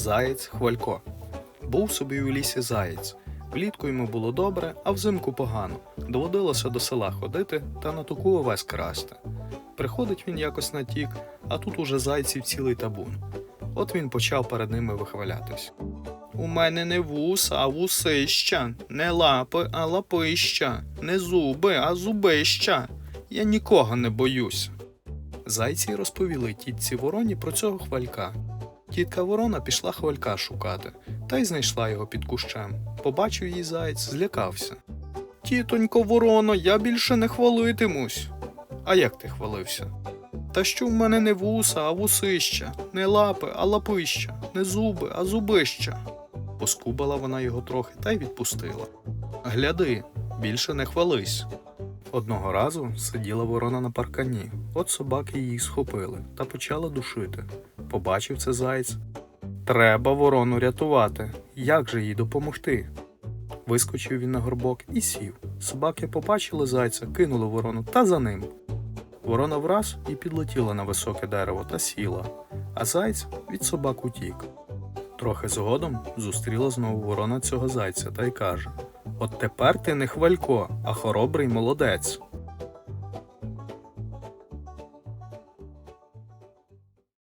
Заєць Хвалько. Був собі у лісі заєць. Влітку йому було добре, а взимку погано. Доводилося до села ходити та на туку овес красти. Приходить він якось на тік, а тут уже зайців цілий табун. От він почав перед ними вихвалятись. У мене не вуса, а вусища, не лапи, а лапища, не зуби, а зубища. Я нікого не боюся. Зайці розповіли тітці вороні про цього хвалька. Тітка ворона пішла хвалька шукати, та й знайшла його під кущем. Побачив її заєць, злякався. Тітонько ворона, я більше не хвалитимусь. А як ти хвалився? Та що в мене не вуса, а вусища, не лапи, а лапища, не зуби, а зубища. Поскубала вона його трохи та й відпустила. Гляди, більше не хвались. Одного разу сиділа ворона на паркані, от собаки її схопили та почала душити. Побачив це заєць. Треба ворону рятувати. Як же їй допомогти? Вискочив він на горбок і сів. Собаки побачили зайця, кинули ворону та за ним. Ворона враз і підлетіла на високе дерево та сіла, а заєць від собак утік. Трохи згодом зустріла знову ворона цього зайця та й каже: От тепер ти не хвалько, а хоробрий молодець.